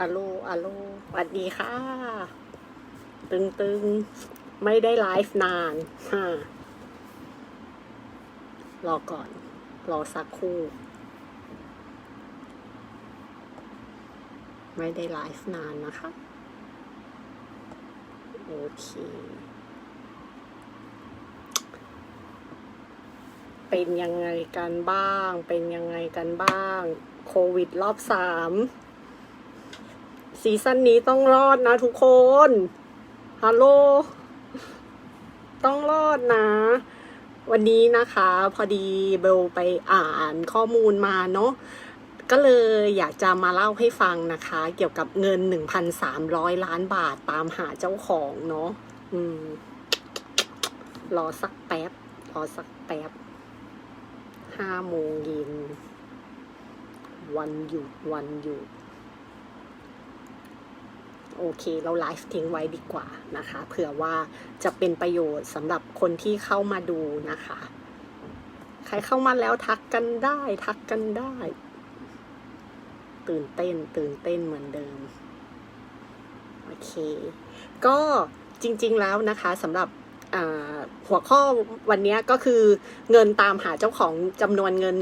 อะโลอะโลสวัสดีค่ะ ตึงตึงไม่ได้ไลฟ์นานฮะรอก่อน รอสักครู่ ไม่ได้ไลฟ์นานนะคะ โอเค เป็นยังไงกันบ้าง เป็นยังไงกันบ้าง โควิดรอบสาม ซีซั่นนี้ต้องรอดนะทุกคน ฮัลโหล ต้องรอดนะ วันนี้นะคะ พอดีเบลไปอ่านข้อมูลมาเนาะ ก็เลยอยากจะมาเล่าให้ฟังนะคะ เกี่ยวกับเงิน 1,300 ล้านบาทตามหาเจ้าของเนาะอืม รอสักแป๊บ รอสักแป๊บ ห้าโมงเย็น วันหยุด วันหยุด โอเคเราไลฟ์ทิ้งไว้ดีกว่านะคะเผื่อว่าจะเป็นประโยชน์สำหรับคนที่เข้ามาดูนะคะ ใครเข้ามาแล้วทักกันได้ ทักกันได้ ตื่นเต้น ตื่นเต้นเหมือนเดิม โอเค ก็จริง ๆแล้วนะคะสำหรับหัวข้อวันนี้ก็คือเงินตามหาเจ้าของจำนวนเงิน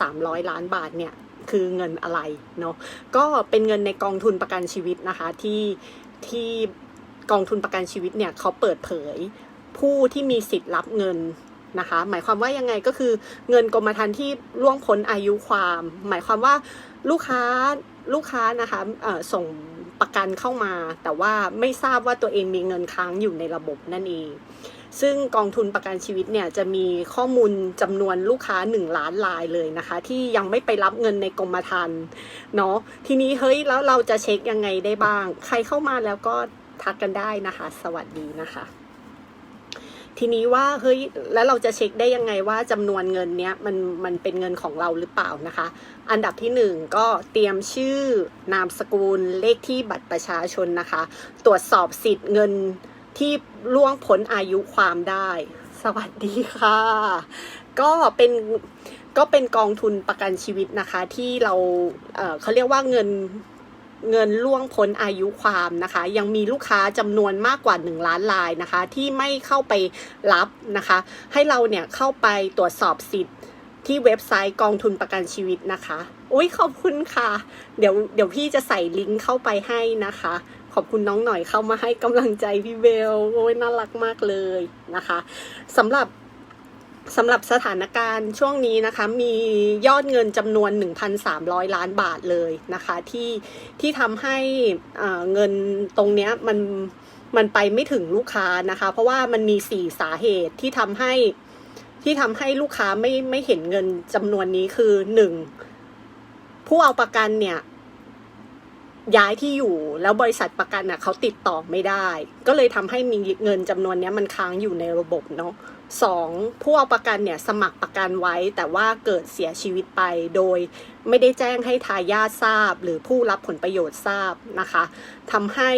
1,300 ล้านบาทเนี่ย คือเงินอะไรเนาะก็เป็นเงินในกองทุนประกันชีวิตนะคะ ที่ที่กองทุนประกันชีวิตเนี่ยเขาเปิดเผยผู้ที่มีสิทธิ์รับเงินนะคะ หมายความว่ายังไงก็คือเงินกรมธรรม์ที่ล่วงพ้นอายุความ หมายความว่าลูกค้าลูกค้านะคะส่งประกันเข้ามา แต่ว่าไม่ทราบว่าตัวเองมีเงินค้างอยู่ในระบบนั่นเอง ซึ่งกองทุนประกันชีวิตเนี่ยจะมีข้อมูลจำนวนลูกค้า 1 ล้านรายเลยนะคะ ที่ยังไม่ไปรับเงินในกรมธรรม์เนาะทีนี้เฮ้ยแล้วเราจะเช็คยังไงได้บ้าง ใครเข้ามาแล้วก็ทักกันได้นะคะ สวัสดีนะคะทีนี้ว่าเฮ้ยแล้วเราจะเช็คได้ยังไงว่าจำนวนเงินเนี้ยมันมันเป็นเงินของเราหรือเปล่านะคะ อันดับที่หนึ่งก็เตรียมชื่อนามสกุลเลขที่บัตรประชาชนนะคะ ตรวจสอบสิทธิ์เงิน ที่ล่วงพ้นอายุความได้ สวัสดีค่ะ ก็เป็นก็เป็นกองทุนประกันชีวิตนะคะ ที่เราเเขาเรียกว่าเงินเงินล่วงพ้นอายุความนะคะ ยังมีลูกค้าจำนวนมากกว่า 1 ล้านรายนะคะ ที่ไม่เข้าไปรับนะคะ ให้เราเนี่ยเข้าไปตรวจสอบสิทธิ์ที่เว็บไซต์กองทุนประกันชีวิตนะคะ อุ้ยขอบคุณค่ะ เดี๋ยวเดี๋ยวพี่จะใส่ลิงก์เข้าไปให้นะคะ อบคุณน้องหน่อยเข้ามาให้กำลังใจพี่เบลโอ้ยน่ารักมากเลยนะคะสำหรับสำหรับสถานการณ์ช่วงนี้นะคะ มียอดเงินจำนวน 1,300 ล้านบาทเลยนะคะ ที่ที่ทำให้เงินตรงเนี้ยมันมันไปไม่ถึงลูกค้านะคะ เพราะว่ามันมีสี่สาเหตุที่ทำให้ที่ทำให้ลูกค้าไม่ไม่เห็นเงินจำนวนนี้คือหนึ่งผู้เอาประกันเนี่ย ย้ายที่อยู่แล้วบริษัทประกันน่ะเขาติดต่อไม่ได้ ก็เลยทำให้มีเงินจำนวนนี้มันค้างอยู่ในระบบเนาะสองผู้เอาประกันเนี่ยสมัครประกันไว้ แต่ว่าเกิดเสียชีวิตไปโดยไม่ได้แจ้งให้ทายาททราบ หรือผู้รับผลประโยชน์ทราบนะคะทำให้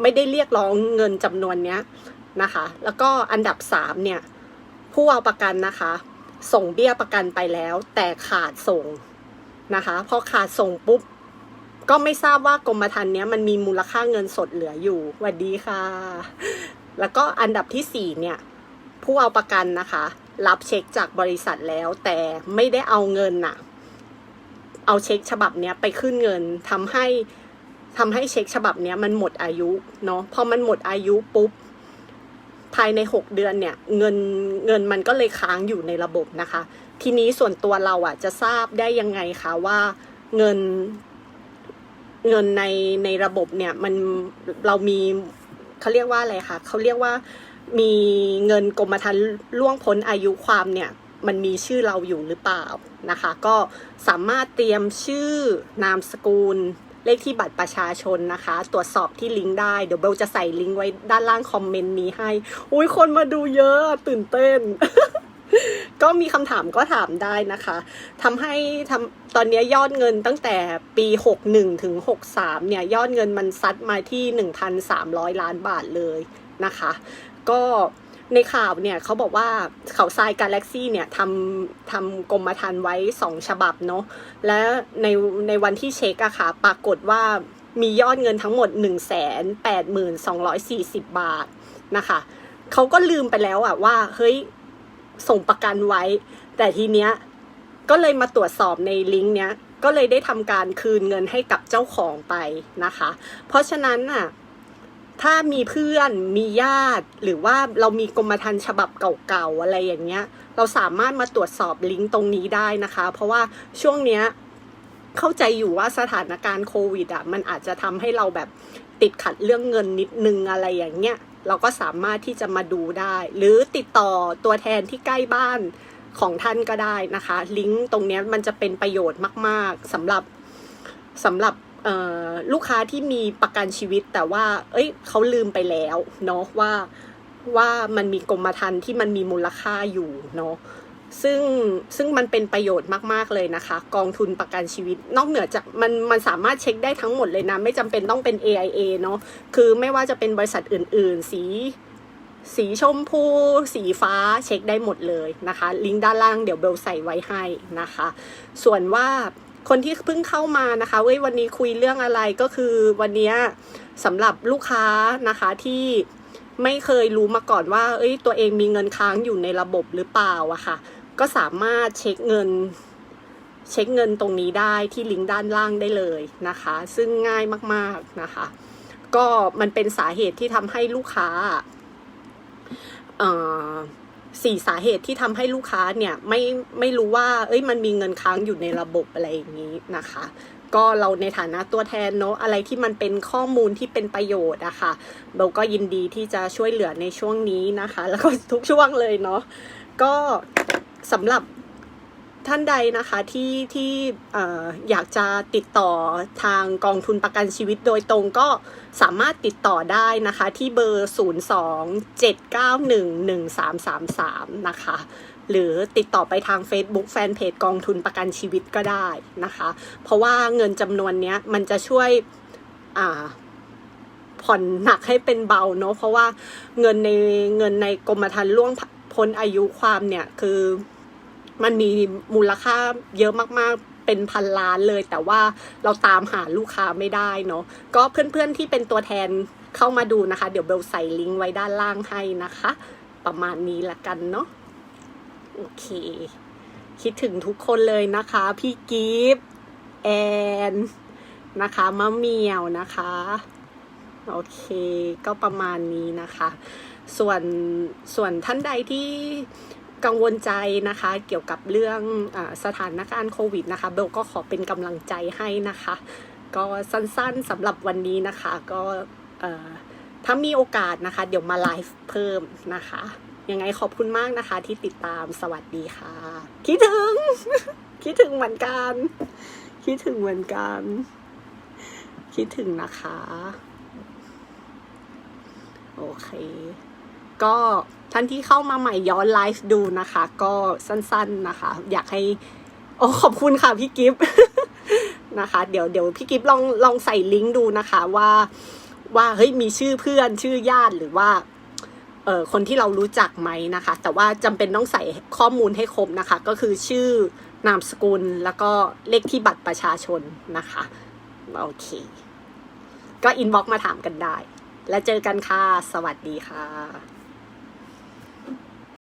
ไม่ได้เรียกร้องเงินจำนวนเนี้ยนะคะ แล้วก็อันดับสามเนี่ยผู้เอาประกันนะคะ ส่งเบี้ยประกันไปแล้ว แต่ขาดส่งนะคะพอขาดส่งปุ๊บ ก็ไม่ทราบว่ากรมธรรม์เนี้ยมันมีมูลค่าเงินสดเหลืออยู่สวัสดีค่ะ แล้วก็อันดับที่สี่เนี่ย ผู้เอาประกันนะคะ รับเช็คจากบริษัทแล้วแต่ไม่ได้เอาเงินน่ะ เอาเช็คฉบับเนี้ยไปขึ้นเงินทำให้ทำให้เช็คฉบับเนี้ยมันหมดอายุเนาะพอมันหมดอายุปุ๊บภายในหกเดือนเนี่ยเงินเงินมันก็เลยค้างอยู่ในระบบนะคะ ทีนี้ส่วนตัวเราอะจะทราบได้ยังไงคะว่าเงิน เงินในในระบบเนี่ยมันเรามีเขาเรียกว่าอะไรคะเขาเรียกว่ามีเงินกรมธรรม์ล่วงพ้นอายุความเนี่ยมันมีชื่อเราอยู่หรือเปล่านะคะ ก็สามารถเตรียมชื่อนามสกุลเลขที่บัตรประชาชนนะคะ ตรวจสอบที่ลิงก์ได้ เดี๋ยวเบลจะใส่ลิงก์ไว้ด้านล่างคอมเมนต์นี้ให้ อุ้ยคนมาดูเยอะตื่นเต้น ก็มีคำถามก็ถามได้นะคะทำให้ทำตอนนี้ยอดเงินตั้งแต่ปี 61 ถึง 63 เนี่ย ยอดเงินมันซัดมาที่ 1,300 ล้านบาทเลยนะคะ ก็ในข่าวเนี่ยเขาบอกว่าเขาทรายกาแล็กซี่เนี่ยทำทำกรมธรรม์ไว้ 2 ฉบับเนาะและในในวันที่เช็คอะค่ะ ปรากฏว่ามียอดเงินทั้งหมด 1 8 2 4 0 บาทนะคะเขาก็ลืมไปแล้วอะว่าเฮ้ย ส่งประกันไว้ แต่ทีเนี้ยก็เลยมาตรวจสอบในลิงก์เนี้ยก็เลยได้ทำการคืนเงินให้กับเจ้าของไปนะคะ เพราะฉะนั้นน่ะถ้ามีเพื่อนมีญาติ หรือว่าเรามีกรมธรรม์ฉบับเก่าๆอะไรอย่างเงี้ย เราสามารถมาตรวจสอบลิงก์ตรงนี้ได้นะคะ เพราะว่าช่วงเนี้ยเข้าใจอยู่ว่าสถานการณ์โควิดอะมันอาจจะทำให้เราแบบติดขัดเรื่องเงินนิดนึงอะไรอย่างเงี้ย เราก็สามารถที่จะมาดูได้ หรือติดต่อตัวแทนที่ใกล้บ้านของท่านก็ได้นะคะ ลิงก์ตรงนี้มันจะเป็นประโยชน์มาก ๆสำหรับสำหรับลูกค้าที่มีประกันชีวิตแต่ว่า เอ้ยเขาลืมไปแล้วเนาะว่าว่ามันมีกรมธรรม์ที่มันมีมูลค่าอยู่เนาะ ซึ่งซึ่งมันเป็นประโยชน์มากๆเลยนะคะ กองทุนประกันชีวิต นอกเหนือจากมันมันสามารถเช็คได้ทั้งหมดเลยนะ ไม่จำเป็นต้องเป็น AIA เนาะคือไม่ว่าจะเป็นบริษัทอื่น ๆ สีสีชมพู สีฟ้าเช็คได้หมดเลยนะคะ ลิงก์ด้านล่างเดี๋ยวเบลใส่ไว้ให้นะคะ ส่วนว่าคนที่เพิ่งเข้ามานะคะเว้ยวันนี้คุยเรื่องอะไรก็คือวันนี้สำหรับลูกค้านะคะที่ไม่เคยรู้มาก่อนว่า เอ้ยตัวเองมีเงินค้างอยู่ในระบบหรือเปล่าอะค่ะ ก็สามารถเช็คเงิน เช็คเงินตรงนี้ได้ที่ลิงก์ด้านล่างได้เลยนะคะ ซึ่งง่ายมากๆนะคะ ก็มันเป็นสาเหตุที่ทำให้ลูกค้าเอ่อสี่สาเหตุที่ทำให้ลูกค้าเนี่ยไม่ไม่รู้ว่า เอ้ยมันมีเงินค้างอยู่ในระบบอะไรอย่างนี้นะคะ ก็เราในฐานะตัวแทนเนาะอะไรที่มันเป็นข้อมูลที่เป็นประโยชน์อะค่ะเบลก็ยินดีที่จะช่วยเหลือในช่วงนี้นะคะ แล้วก็ทุกช่วงเลยเนาะก็ สำหรับท่านใดนะคะที่ที่ออยากจะติดต่อทางกองทุนประกันชีวิตโดยตรงก็สามารถติดต่อได้นะคะที่เบอร์ 02-791-1333 นะคะ หรือติดต่อไปทาง Facebook แฟนเพจกองทุนประกันชีวิตก็ได้นะคะ เพราะว่าเงินจำนวนเนี้ยมันจะช่วยผ่อนหนักให้เป็นเบาเนาะเพราะว่าเงินในเงินในกรมธรรม์ล่วงพ้นอายุความเนี่ยคือ มันมีมูลค่าเยอะมากๆ เป็นพันล้านเลย แต่ว่าเราตามหาลูกค้าไม่ได้เนาะ ก็เพื่อนๆที่เป็นตัวแทนเข้ามาดูนะคะ เดี๋ยวเบลใส่ลิงก์ไว้ด้านล่างให้นะคะ ประมาณนี้ละกันเนาะ โอเค คิดถึงทุกคนเลยนะคะ พี่กิฟแอนนะคะมะเมียวนะคะ โอเค ก็ประมาณนี้นะคะ ส่วนส่วนท่านใดที่ กังวลใจนะคะ เกี่ยวกับเรื่องอสถานการณ์โควิดนะคะเบลก็ขอเป็นกำลังใจให้นะคะ ก็สั้นๆสำหรับวันนี้นะคะ ก็ถ้ามีโอกาสนะคะ เดี๋ยวมาไลฟ์เพิ่มนะคะ ยังไงขอบคุณมากนะคะที่ติดตามสวัสดีค่ะ คิดถึง คิดถึงเหมือนกัน คิดถึงเหมือนกัน คิดถึงนะคะ โอเค ก็ท่านที่เข้ามาใหม่ย้อนไลฟ์ดูนะคะ ก็สั้นๆนะคะ อยากให้โอ้ขอบคุณค่ะพี่กิฟต์นะคะ เดี๋ยวเดี๋ยวพี่กิฟต์ลองลองใส่ลิงก์ดูนะคะว่าว่าเฮ้ยมีชื่อเพื่อนชื่อญาติหรือว่าเอ่อคนที่เรารู้จักไหมนะคะ แต่ว่าจำเป็นต้องใส่ข้อมูลให้ครบนะคะ ก็คือชื่อนามสกุลแล้วก็เลขที่บัตรประชาชนนะคะโอเค ก็อินบ็อกมาถามกันได้ แล้วเจอกันค่ะ สวัสดีค่ะ